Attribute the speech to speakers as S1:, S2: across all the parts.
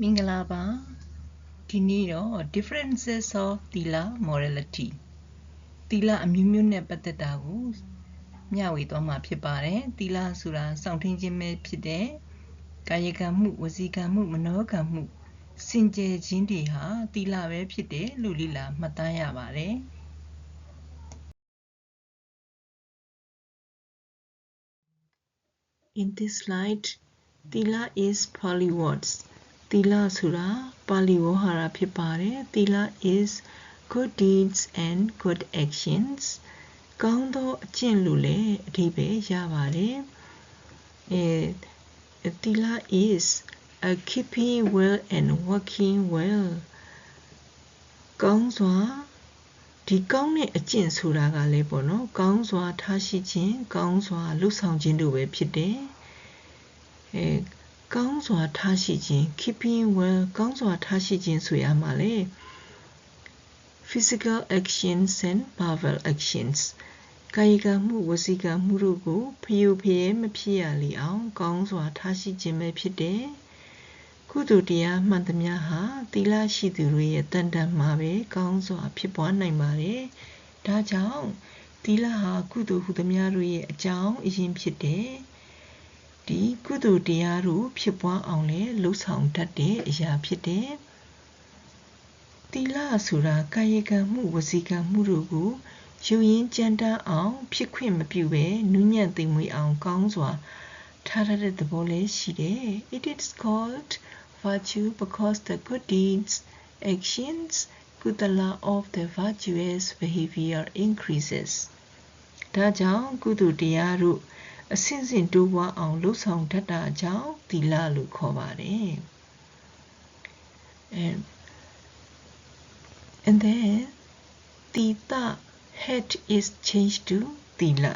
S1: မင်္ဂလာပါဒီနေ့တော့ differences of သီလ morality သီလအမျိုးမျိုးနဲ့ပတ်သက်တာကိုမျှဝေသွားမှာဖြစ်ပါတယ်သီလဆိုတာစောင့်ထင်းခြင်းပဲဖြစ်တဲ့ကာယကံမှုဝစီကံမှုမနောကံမှုစင်ကြယ်ခြင်းတွေဟာသီလပဲဖြစ်တယ်လို့လိလာမှတ်သားရပါတယ် In this slide, Tila is Pali words. သီလဆိုတာပါဠိဝေါဟာရဖြစ်ပါတယ်သီလ is good deeds and good actions ကောင်းသောအကျင့်လို့လည်းအဓိပ္ပာယ်ရပါတယ်အဲသီလ is a keeping well and working well ကောင်းစွာဒီကောင်းတဲ့အကျင့်ဆိုတာကလည်းပေါ့နော်ကောင်းစွာထားရှိခြင်းကောင်းစွာလှုပ်ဆောင်ခြင်းတို့ပဲဖြစ်တယ်အဲ ကောင်းစွာထားရှိခြင်း keeping well ကောင်းစွာထားရှိခြင်းဆိုရမှာလေ physical actions and verbal actions ကာယကံမှုဝစီကံမှုတို့ကိုဖျူဖျဲမဖြစ်ရလေအောင် ကောင်းစွာထားရှိခြင်းပဲဖြစ်တယ်ကုသိုလ်တရားမှန်သမျှဟာသီလရှိသူတွေရဲ့တန်တန်မှာပဲကောင်းစွာဖြစ်ပွားနိုင်ပါတယ်ဒါကြောင့်သီလဟာကုသိုလ်ဟုသမျှတို့ရဲ့အကြောင်းအရင်းဖြစ်တယ် ဒီကုသိုလ်တရားတို့ဖြစ်ပွားအောင်လဲလှုပ်ဆောင်တတ်တဲ့အရာဖြစ်တယ်။သီလဆိုတာကာယကံမှုဝစီကံမှုတို့ကိုယူရင်းကြမ်းတမ်းအောင် ဖြစ်ခွင့်မပြုဘဲနူးညံ့သိမ်မွေ့အောင်ကောင်းစွာထားရတဲ့သဘောလေးရှိတယ်။ It is called virtue because the good deeds actions kudala of the virtuous behavior increases ဒါကြောင့်ကုသိုလ်တရားတို့ အဆင့်ဆင့်တိုးပွားအောင်လှုပ်ဆောင်တတ်တာကြောင့်သီလလို့ခေါ်ပါတယ် and and then တိတ head is changed to သီလ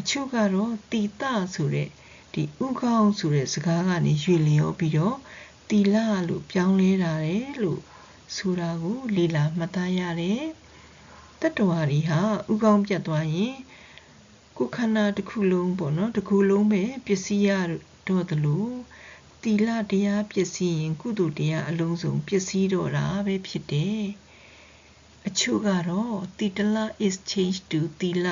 S1: အချို့ကတော့တိတဆိုတဲ့ဒီဥကောင်းဆိုတဲ့စကားကနေရွေလျောပြီးတော့သီလလို့ပြောင်းလဲတာလေလို့ဆိုတာကိုလေ့လာမှတ်သားရတယ်တတ္တဝါတွေဟာဥကောင်းပြတ်သွားရင် ကိုခန္ဓာတစ်ခုလုံးပေါ့နော်တစ်ခုလုံးပဲပစ္စည်းရတော့သလိုတီလတရားပစ္စည်းရင်ကုသိုလ်တရားအလုံးစုံပစ္စည်းတော့တာပဲဖြစ်တယ်အချို့ကတော့တီတလ is changed to တီလ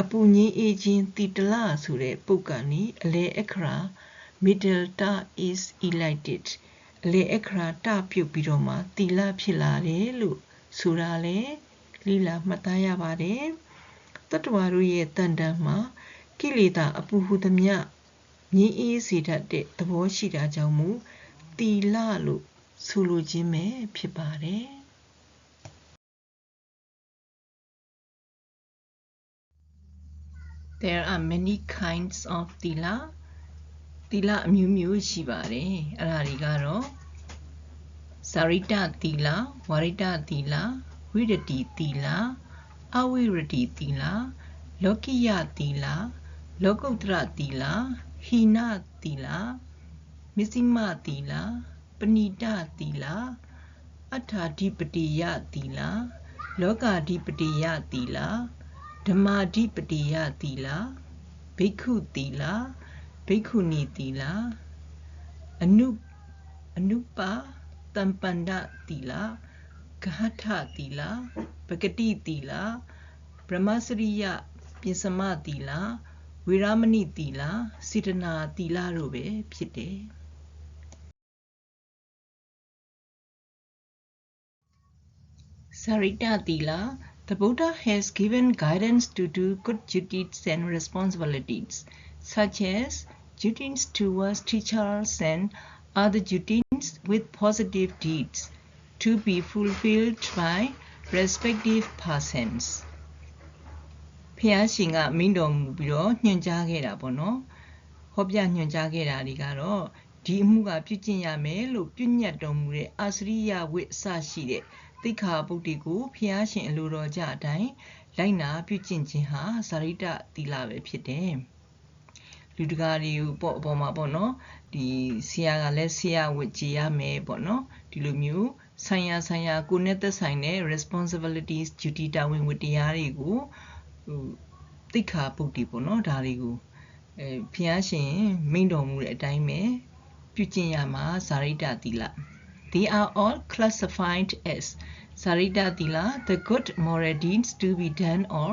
S1: အပူငင်းအေးခြင်းတီတလဆိုတဲ့ပုတ်ကနေအလဲအခရာ middle ta is elected အလဲအခရာတပြုတ်ပြီးတော့မှတီလဖြစ်လာတယ်လို့ဆိုတာလေလိလာမှတ်သားရပါတယ် တတ္တဝါတို့ရဲ့တန်တန်မှာကိလေသာအပူဟုသမျှငြင်းအေးစေတတ်တဲ့သဘောရှိတာကြောင့်မူတီလလို့ဆိုလိုခြင်းပဲဖြစ်ပါတယ် There are many kinds of tila တီလအမျိုးမျိုးရှိပါတယ်အဲ့ဒါတွေကတော့စာရိတတီလဝရိတတီလဝိရတိတီလ အဝိရတိသီလလောကိယသီလလောကုတ္တရသီလဟိနသီလမစ္စည်းမသီလပဏိတသီလအထာဓိပတိယသီလလောကာဓိပတိယသီလဓမ္မာဓိပတိယသီလဘိက္ခုသီလဘိက္ခုနီသီလအနုအနုပါတံပန္ဒသီလ ဂဟထသီလပဂတိသီလဗြဟ္မစရိယပြင်စမသီလဝေရမဏိသီလစေတနာသီလတို့ပဲဖြစ်တယ်စာရိတသီလ The Buddha has given guidance to do good duties and responsibilities, such as duties towards teachers and other duties with positive deeds. To be fulfilled by respective persons ဖះရှင်ကမိန့်တော်မူပြီးတော့ညွှန်ကြားခဲ့တာပေါ့နော်ဟောပြညွှန်ကြားခဲ့တာတွေကတော့ဒီအမှုကပြုကျင့်ရမယ်လို့ပြုညတ်တော်မူတဲ့အာစရိယဝိအစရှိတဲ့သိက္ခာပုဒ်တွေကိုဖះရှင်အလိုတော်ကြအတိုင်းလိုက်နာပြုကျင့်ခြင်းဟာဇာရိတသီလပဲဖြစ်တယ်လူတကာတွေကိုပေါ့အပေါ်မှာပေါ့နော်ဒီဆရာကလည်းဆရာဝတ်ကြည်ရမယ်ပေါ့နော်ဒီလိုမျိုး ဆိုင်ရာဆိုင်ရာကိုနဲ့သက်ဆိုင်တဲ့ responsibilities duty တာဝန်ဝတ္တရားတွေကိုဟိုသိက္ခာပုဒ်တီပေါ့နော်ဒါတွေကိုအဲဖျားရှင်မိန့်တော်မူတဲ့အတိုင်းပဲပြုကျင့်ရမှာဇာရိတသီလ They are all classified as sarita thila the good moral deeds to be done or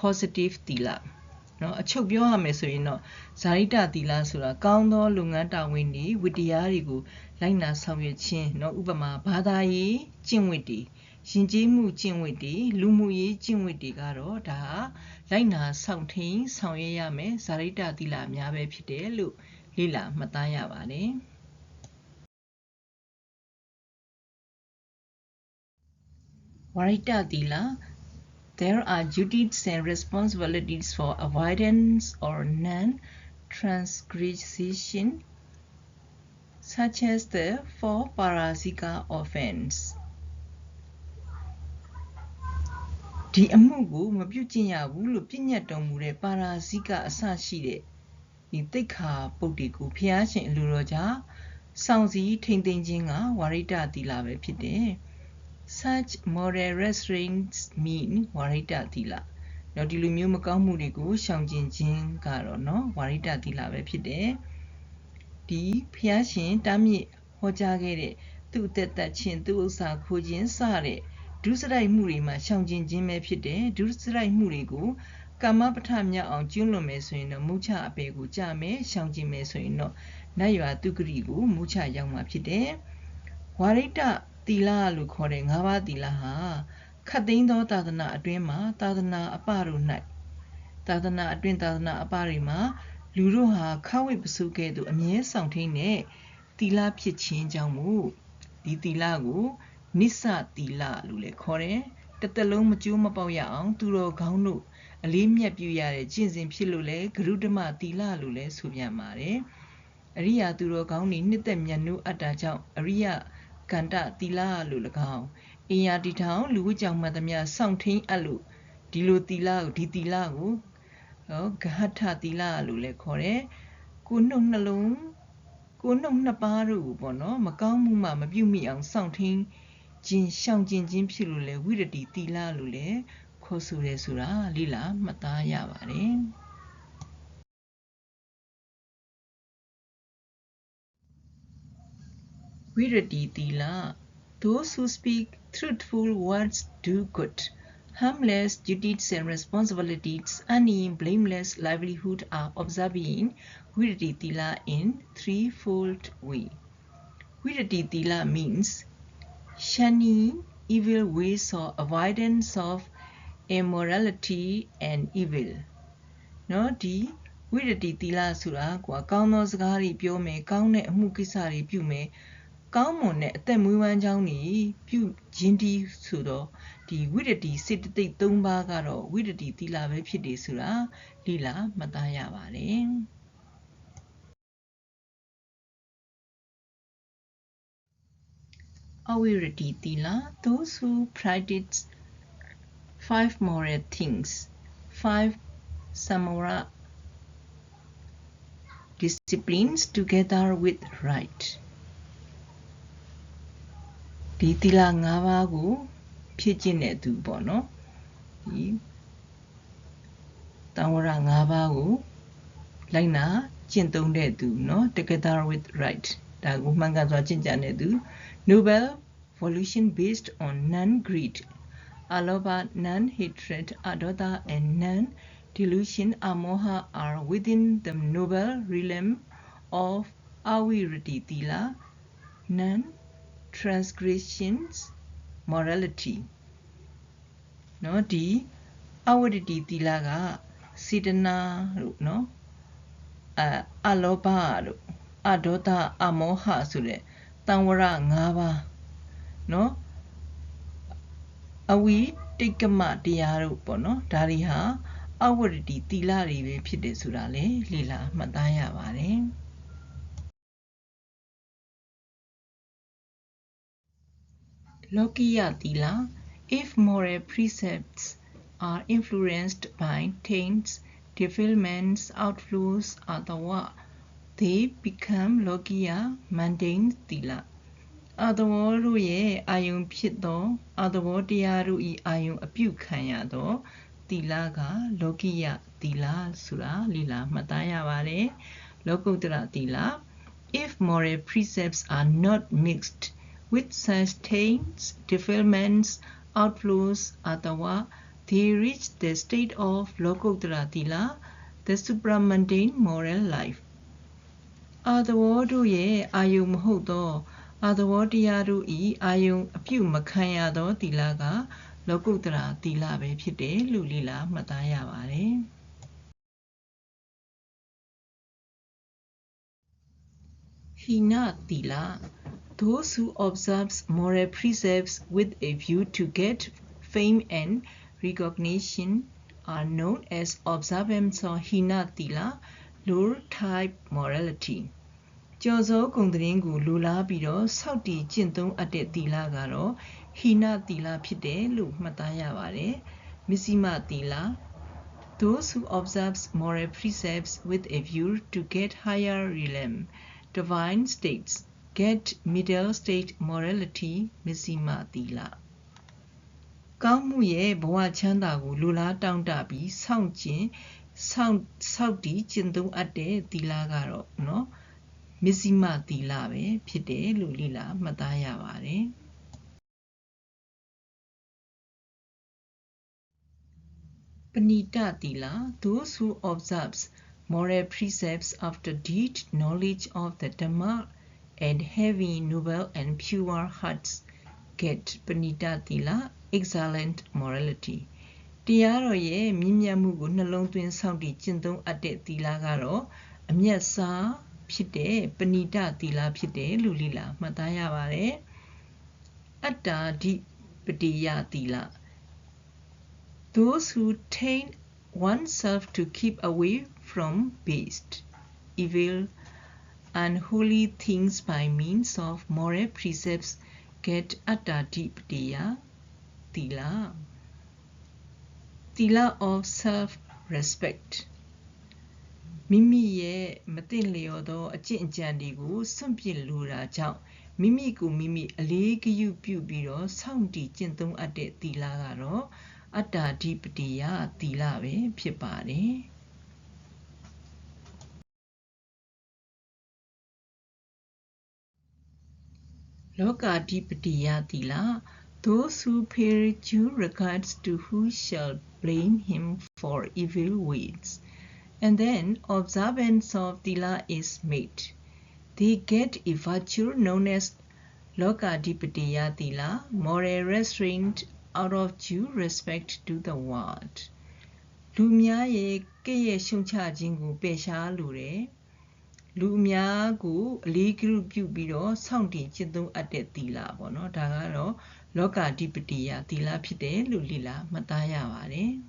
S1: positive thila เနော်အချုပ်ပြောရမယ်ဆိုရင်တော့ဇာရိတသီလဆိုတာကောင်းသောလုပ်ငန်းတာဝန်တွေဝတ္တရားတွေကိုလိုက်နာဆောင်ရွက်ခြင်းနော်ဥပမာဘာသာရေးကျင့်ဝတ်တွေယဉ်ကျေးမှုကျင့်ဝတ်တွေလူမှုရေးကျင့်ဝတ်တွေကတော့ဒါဟာလိုက်နာဆောင်ထိန်ဆောင်ရွက်ရမယ်ဇာရိတသီလအများပဲဖြစ်တယ်လို့လေ့လာမှတ်သားရပါတယ်ဝရိတသီလ there are duties and responsibilities for avoidance or non-transgression such as the four parasika offense ဒီအမှုကိုမပြုကျင့်ရဘူးလို့ပြညတ်တော်မူတဲ့ပါရာဇိကအစရှိတဲ့ဒီတိတ်ခါပုတ်တီကိုဖျားရှင်အလိုတော်ကြောင့်စောင့်စည်းထိမ့်သိမ်းခြင်းကဝါရိတသီလပဲဖြစ်တယ် such moral restraints mean ဝါရိတသီလတော့ဒီလိုမျိုးမကောင်းမှုတွေကိုရှောင်ကျဉ်ခြင်းကတော့เนาะဝါရိတသီလပဲဖြစ်တယ်ဒီဖျားရှင်တားမြစ်ဟောကြားခဲ့တဲ့သူ့အသက်သက်ခြင်းသူ့ဥစ္စာခိုးခြင်းစတဲ့ဒုစရိုက်မှုတွေမှာရှောင်ကျဉ်ခြင်းပဲဖြစ်တယ်ဒုစရိုက်မှုတွေကိုကာမပဋ္ဌမြောက်အောင်ကျူးလွန်မယ်ဆိုရင်တော့မုချအပေကိုကြမယ်ရှောင်ကျဉ်မယ်ဆိုရင်တော့နတ်ရွာတုဂရိကိုမုချရောက်မှာဖြစ်တယ်ဝါရိတ သီလလို့ခေါ်တဲ့၅ပါးသီလဟာခတ်သိမ်းသောသာသနာအတွင်းမှာသာသနာအပတို့၌သာသနာအတွင်းသာသနာအပတွေမှာလူတို့ဟာခဝိပစုကဲ့သို့အမြဲဆောင်ထိန်တဲ့သီလဖြစ်ခြင်းကြောင့်မို့ဒီသီလကိုနိစ္စသီလလို့လည်းခေါ်တယ်။တစ်သက်လုံးမကျိုးမပေါက်ရအောင် သူတော်ကောင်းတို့အလေးမြတ်ပြုရတဲ့ကျင့်စဉ်ဖြစ်လို့လဲဂရုဓမသီလလို့လည်းဆိုပြန်ပါတယ်။အရိယာသူတော်ကောင်းတွေနှစ်သက်မြတ်နိုးအပ်တာကြောင့်အရိယ ကန္တသီလလို့၎င်းအင်ယာတီထောင်လူဝကြောင့်မှသမျှစောင့်ထိန်အပ်လို့ဒီလိုသီလကိုဒီသီလကိုဟောဂဟထသီလလို့လည်းခေါ်တယ်။ကိုနှုတ်နှလုံးကိုနှုတ်နှစ်ပါးတို့ကိုပေါ့နော်မကောင်းမှုမှမပြုမိအောင်စောင့်ထိန်ခြင်းရှောင်ကျင်ခြင်းဖြစ်လို့လဲဝိရတိသီလလို့လဲခေါ်ဆိုရဲဆိုတာလိလာမှတ်သားရပါတယ် viraditila. Those who speak truthful words do good. Harmless duties and responsibilities and in blameless livelihood are observing viraditila in threefold way. Viraditila means shunning evil ways or avoidance of immorality and evil. နော်ဒီဝိရတိသီလဆိုတာကွာကောင်းသောစကားတွေပြောမယ်ကောင်းတဲ့အမှုကိစ္စတွေပြုမယ် ကောင်းမွန်တဲ့အသက်မွေးဝမ်းကြောင်းတွေပြုခြင်းဒီဆိုတော့ဒီဝိရတိစေတသိက်၃ပါးကတော့ဝိရတိသီလပဲဖြစ်တယ်ဆိုတာလိလာမှတ်သားရပါတယ် Avirati Tila, those who practice five moral things, five samara disciplines together with right. ဒီသီလ၅ပါးကိုဖြစ်ကျင့်တဲ့သူပေါ့နော်ဒီတံဝရ၅ပါးကိုလိုက်နာကျင့်သုံးတဲ့သူเนาะ together with right ဒါကိုမှန်ကန်စွာကျင့်ကြံတဲ့သူ Noble volition based on non-greed, alobha, non-hatred, adodha, and non-delusion, amoha are within the noble realm of avirati tila, non-transgressions, morality. နော်ဒီအဝရတိတိလာကစေတနာလို့နော်အအလောဘလို့အဒေါသအမောဟဆိုတဲ့တံဝရ၅ပါးနော်အဝိတိတ်ကမတရားတို့ပေါ့နော်ဒါတွေဟာအဝရတိသီလတွေပဲဖြစ်တယ်ဆိုတာလေလေ့လာမှတ်သားရပါတယ် လောကိယသီလ if moral precepts are influenced by taints defilements outflows otherwa they become lokiya mundane thila အသဘောတို့ရဲ့အာယုံဖြစ်သောအသဘောတရားတို့၏အာယုံအပြုခံရသောသီလကလောကိယသီလဆိုတာလီလာမှတ်သားရပါတယ်လောကုတ္တရသီလ if moral precepts are not mixed with such taints, defilements, outflows, atawa, they reach the state of Lokuttara Tila, the supramundane moral life. အာသဝတို့ရဲ့အာယုံမဟုတ်သောအာသဝတရားတို့ဤအာယုံအပြုမခံရသောသီလကလောကုတ္တရာသီလပဲဖြစ်တယ်လို့လေ့လာမှတ်သားရပါတယ်။ဟိနသီလ those who observes moral precepts with a view to get fame and recognition are known as observants of hina thila low type morality ကျော်စောဂုံသတင်းကိုလိုလားပြီးတော့စောက်တည်ကျင့်သုံးအပ်တဲ့သီလကတော့ဟိနသီလဖြစ်တယ်လို့မှတ်သားရပါတယ်မစ္စည်းမသီလ those who observes moral precepts with a view to get higher realm divine states get middle state morality မစ္စည်းမသီလကောင်းမှုရဲ့ဘဝချမ်းသာကိုလိုလားတောင့်တပြီးစောင့်ကျင်စောင့်စောက်တည်ကျင့်သုံးအပ်တဲ့သီလကတော့เนาะမစ္စည်းမသီလပဲဖြစ်တယ်လို့လေ့လာမှတ်သားရပါတယ်ပဏိတသီလ those who observes moral precepts after deep knowledge of the Dhamma and having noble and pure hearts get ပဏိတသီလ excellent morality တရားတော်ရဲ့မြင့်မြတ်မှုကိုနှလုံးသွင်းစောင့်တည်ကျင့်သုံးအပ်တဲ့သီလကတော့အမျက်စားဖြစ်တဲ့ပဏိတသီလဖြစ်တယ်လို့လေ့လာမှတ်သားရပါတယ်အတ္တာဓိပတိယသီလ those who train oneself to keep away from beast evil unholy things by means of moral precepts get atta diptiya tila tila of self respect မိမိရဲ့မသိလျော်သောအကျင့်အကြံတွေကိုစွန့်ပစ်လိုတာကြောင့်မိမိကိုမိမိအလေးဂရုပြုပြီးတော့စောင့်တည်ကျင့်သုံးအပ်တဲ့သီလကတော့အတ္တာဓိပတိယသီလပဲဖြစ်ပါတယ် လောကာဓိပတိယသီလ those who pay due regards to who shall blame him for evil ways and then observance of Tila is made. They get a virtue known as Lokadipatiya Tila, moral restraint out of due respect to the world. လူများရဲ့ကဲ့ရဲ့ရှုံချခြင်းကိုပယ်ရှားလိုတယ်။ လူများကိုအလေးဂရုပြုပြီးတော့စောင့်တည်ကျင့်သုံးအပ်တဲ့သီလပေါ့နော်။ဒါကတော့လောကဓိပတိယသီလဖြစ်တယ်လို့လေ့လာမှတ်သားရပါတယ်။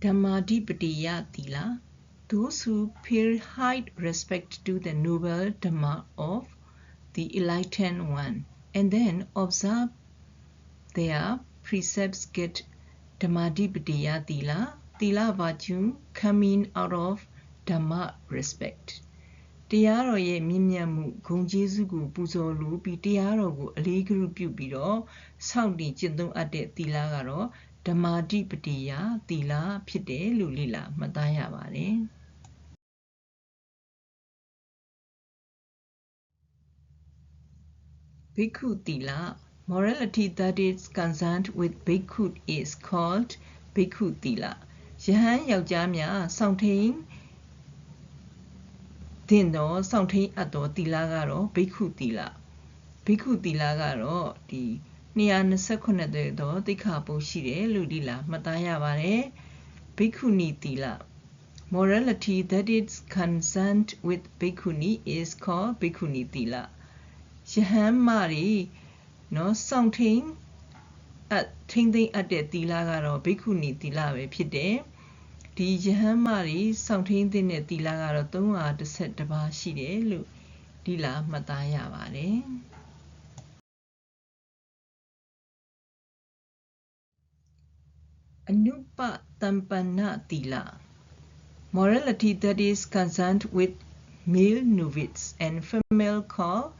S1: Dhammadipatiya Tila, those who pay high respect to the noble Dhamma of the enlightened one, and then observe their precepts get Dhammadipatiya Tila, Tila virtue coming out of Dhamma respect. တရားတော်ရဲ့မြင့်မြတ်မှုဂုဏ်ကျေးဇူးကိုပူဇော်လိုပြီးတရားတော်ကိုအလေးဂရုပြုပြီးတော့စောင့်တည်ကျင့်သုံးအပ်တဲ့သီလကတော့ဓမ္မာတိပတိယသီလဖြစ်တယ်လို့လေ့လာမှတ်သားရပါတယ်ဘိက္ခုသီလ morality that is concerned with bhikkhu is called bhikkhu thila ယဟန်ယောက်ျားများစောင့်ထိန်တင်သောစောင့်ထိန်အပ်သောသီလကတော့ဘိက္ခုသီလဘိက္ခုသီလကတော့ဒီ228သောတိခါပုံရှိတယ်လို့ဒီလားမှတ်သားရပါတယ်ဘိက္ခုနီတီလာ morality that is concerned with bhikkhuni is called bhikkhuni tila ယဟန်မတွေနော်စောင့်ထိန် အထိမ့်သိမ့်အပ်တဲ့သီလကတော့ဘိက္ခုနီသီလပဲဖြစ်တယ်ဒီယဟန်မတွေစောင့်ထိန်တဲ့သီလကတော့312ပါးရှိတယ်လို့ဒီလားမှတ်သားရပါတယ် Anupa Tampana Tila Morality that is concerned with male novice and female call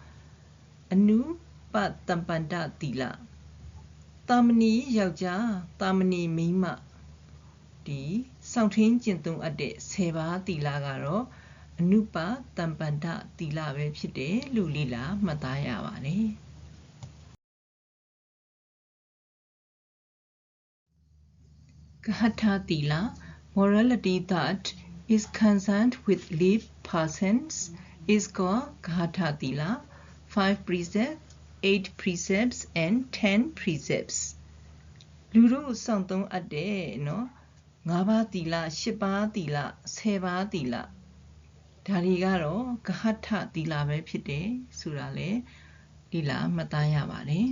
S1: Anupa Tampanda Tila တာမ ဏီယောက်ျားတာမဏီမိန်းမဒဒီစောင့်ထင်းကျင့်သုံးအပ်တဲ့10ပါးသီလကတော့အနုပတမ္ပန္တသီလပဲဖြစ်တယ်လို့လေ့လာမှတ်သားရပါတယ်ကဟထသီလ morality that is concerned with live persons is called Ghatha Tila, 5 precepts, 8 precepts, and 10 precepts. လူတို့စောင့်သုံးအပ်တဲ့နော်၅ပါးသီလ၈ပါးသီလ10ပါးသီလဒါတွေကတော့ကဟထသီလပဲဖြစ်တယ်ဆိုတာလေဒီလာမှတ်သားရပါတယ်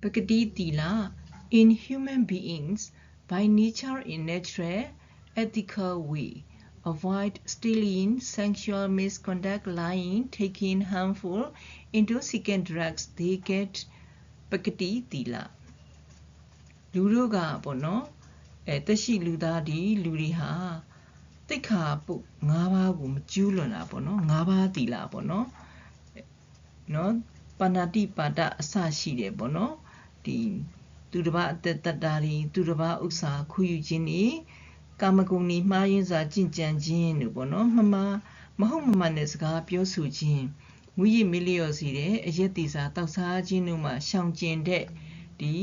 S1: ပကတိသီလ in human beings by nature in natural ethical way avoid stealing sexual misconduct lying taking harmful intoxicant drugs they get ပကတိသီလလူတို့ကပေါ့နော်အဲတက်ရှိလူသားဒီလူတွေဟာတိတ်ခါပုတ်၅ပါးကိုမကျူးလွန်တာပေါ့နော်၅ပါးသီလပေါ့နော်နော်ပါဏာတိပါဒအစရှိတယ်ပေါ့နော်ဒီသူတစ်ပါးအသက်တတာတွေသူတစ်ပါးဥစ္စာခူးယူခြင်းတွေ ကာမဂုဏ်တွေမှားယွင်းစွာကြင်ကြံခြင်းတို့ပေါ့နော်မမမဟုတ်မမှန်တဲ့စကားပြောဆိုခြင်းမူရည်မလျော့စီတဲ့အရက်တီစာတောက်စားခြင်းတို့မှာရှောင်ကျင်တဲ့ဒီ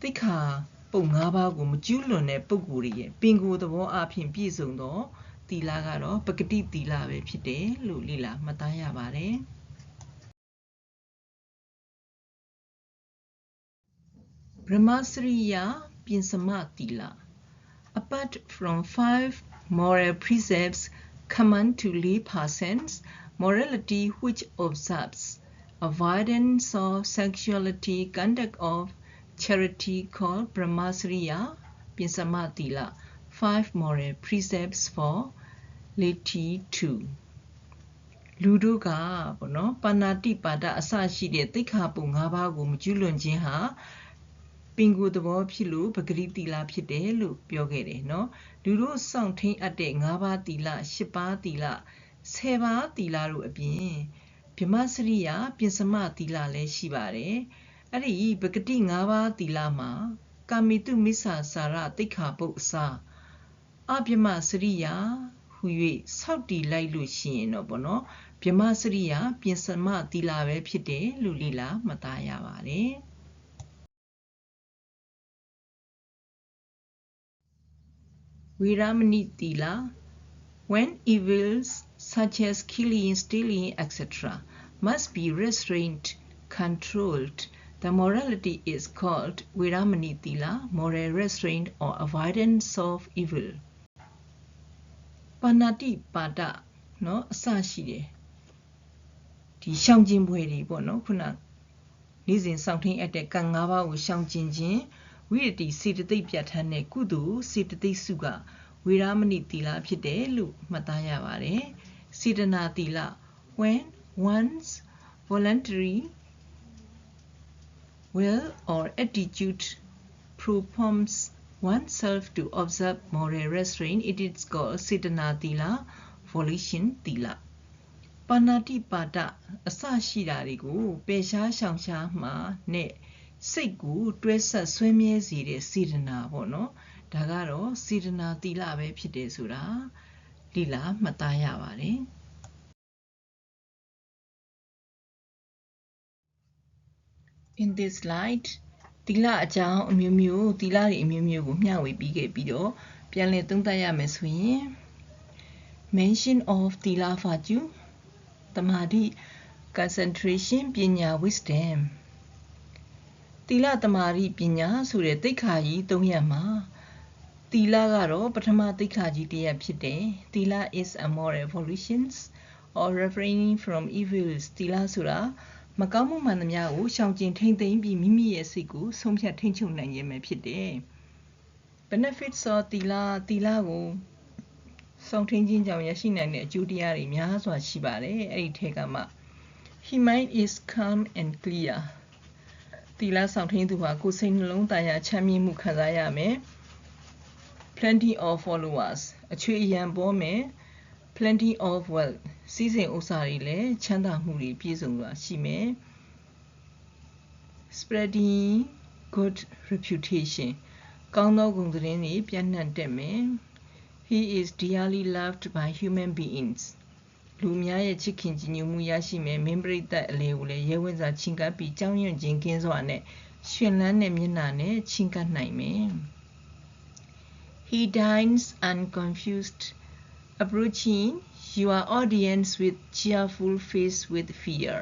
S1: တိခါပုံ၅ပါးကိုမကျူးလွန်တဲ့ပုဂ္ဂိုလ်ရဲ့ပင်ကိုယ်သဘောအဖြစ်ပြည့်စုံသောသီလကတော့ပဂတိသီလပဲဖြစ်တယ်လို့လေ့လာမှတ်သားရပါတယ်။ Brahmasriya Pinsama Tila Apart from five moral precepts common to lay persons, morality which observes avoidance of sexuality, conduct of charity called Brahmasriya Pinsama Tila, five moral precepts for laity 2လူတို့ကပေါ့နော်ပါဏာတိပါဒအစရှိတဲ့သိက္ခာပုံ၅ပါးကိုမကျွလွန်ခြင်းဟာ ပင်ကိုယ်သဘောဖြစ်လို့ပဂရိတိလဖြစ်တယ်လို့ပြောခဲ့တယ်နော်လူတို့စောင့်ထိန်အပ်တဲ့၅ပါးတိလ၈ပါးတိလ၁၀ပါးတိလတို့အပြင်ဗြဟ္မစရိယပြင်စမတိလလည်းရှိပါတယ်အဲ့ဒီပဂတိ၅ပါးသီလမှာကာမိတုမိစ္ဆာစာရတိခါပုတ်အစာအပြမစရိယာဟူ၍ဆောက်တည်လိုက်လို့ရှိရင်တော့ဗောနော်ဗြမစရိယာပြင်စမသီလပဲဖြစ်တယ်လို့လေ့လာမှတ်သားရပါတယ် Viramnitila, when evils such as killing, stealing, etc., must be restrained, controlled, the morality is called Viramnitila, moral restraint or avoidance of evil. Panati Pada, no, အစရှိတယ်။ဒီရှောင်ကျင်ပွဲတွေပေါ့နော်ခုနနေ့စဉ်စောင့်ထင်းအပ်တဲ့ကံ၅ပါးကိုရှောင်ကျင်ခြင်း။ ဝိရတိစေတသိက်ပြဋ္ဌာန်းတဲ့ကုသိုလ်စေတသိက်စုကဝေရမဏိသီလဖြစ်တယ်လို့မှတ်သားရပါတယ်စေတနာသီလ when one's voluntary will or attitude prompts oneself to observe moral restraint it is called Siddhana Tila volition Tila ပါဏာတိပါဒအစရှိတာတွေကိုပယ်ရှားရှောင်ရှားမှနဲ့ စိတ်ကိုတွဲဆက်ဆွဲမြဲစေတဲ့စေတနာပေါ့နော်ဒါကတော့စေတနာတိလပဲဖြစ်တယ်ဆိုတာလိလာမှတ်သားရပါတယ် in this light သီလအကြောင်းအမျိုးမျိုးသီလတွေအမျိုးမျိုးကိုမျှဝေပြီးခဲ့ပြီးတော့ပြန်လည်သုံးသပ်ရမယ်ဆိုရင် mention of သီလ virtue တမာတိ concentration ပညာ wisdom သီလတမာတိပညာဆိုတဲ့သိက္ခာကြီး၃ရပ်မှာသီလကတော့ပထမသိက္ခာကြီးတစ်ရပ်ဖြစ်တယ်သီလ is a moral evolutions or refraining from evils သီလဆိုတာမကောင်းမှုမှန်သမျှကိုရှောင်ကျဉ်ထိမ့်သိမ်းပြီးမိမိရဲ့စိတ်ကိုဆုံးဖြတ်ထိန်းချုပ်နိုင်ခြင်းပဲဖြစ်တယ်။ benefits of သီလသီလကိုဆောင်ထင်းခြင်းကြောင့်ရရှိနိုင်တဲ့အကျိုးတရားတွေများစွာရှိပါတယ်။အဲ့ဒီထဲကမှ he mind is calm and clear သီလဆောင်ထင်းသူဟာကိုယ်စိတ်နှလုံးသားရချမ်းမြေ့မှုခံစားရမယ်။ plenty of followers အချွေအရန်ပေါ်မယ် plenty of wealth စီးစိမ်ဥစ္စာတွေလည်းချမ်းသာမှုတွေပြည့်စုံစွာရှိမယ် spreading good reputation ကောင်းသောဂုဏ်သတင်းတွေပြန့်နှံ့တတ်မယ် he is dearly loved by human beings လူများရဲ့ချစ်ခင်ကြည်ညိုမှုရရှိမယ်မင်းပရိသတ်အလေကိုလည်းရဲဝံ့စွာချဉ်ကပ်ပြီးကြောင်းရွံ့ခြင်းကင်းစွာနဲ့ရှင်လန်းတဲ့မျက်နှာနဲ့ချဉ်ကပ်နိုင်မယ် he dines unconfused approaching your audience with cheerful face with fear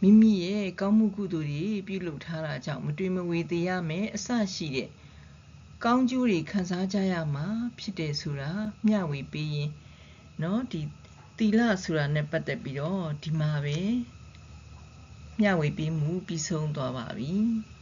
S1: မိမိရဲ့ကောင်းမှုကုသိုလ်တွေပြုလုပ်ထားတာကြောင့်မတွေ့မဝေသေးရမယ်အဆရှိတဲ့ ကောင်းကျိုးတွေခံစားကြရမှာဖြစ်တယ်ဆိုတာမျှဝေပေးရင်เนาะဒီသီလဆိုတာနဲ့ပတ်သက်ပြီးတော့ဒီမှာပဲမျှဝေပေးမှုပြီးဆုံးသွားပါပြီ။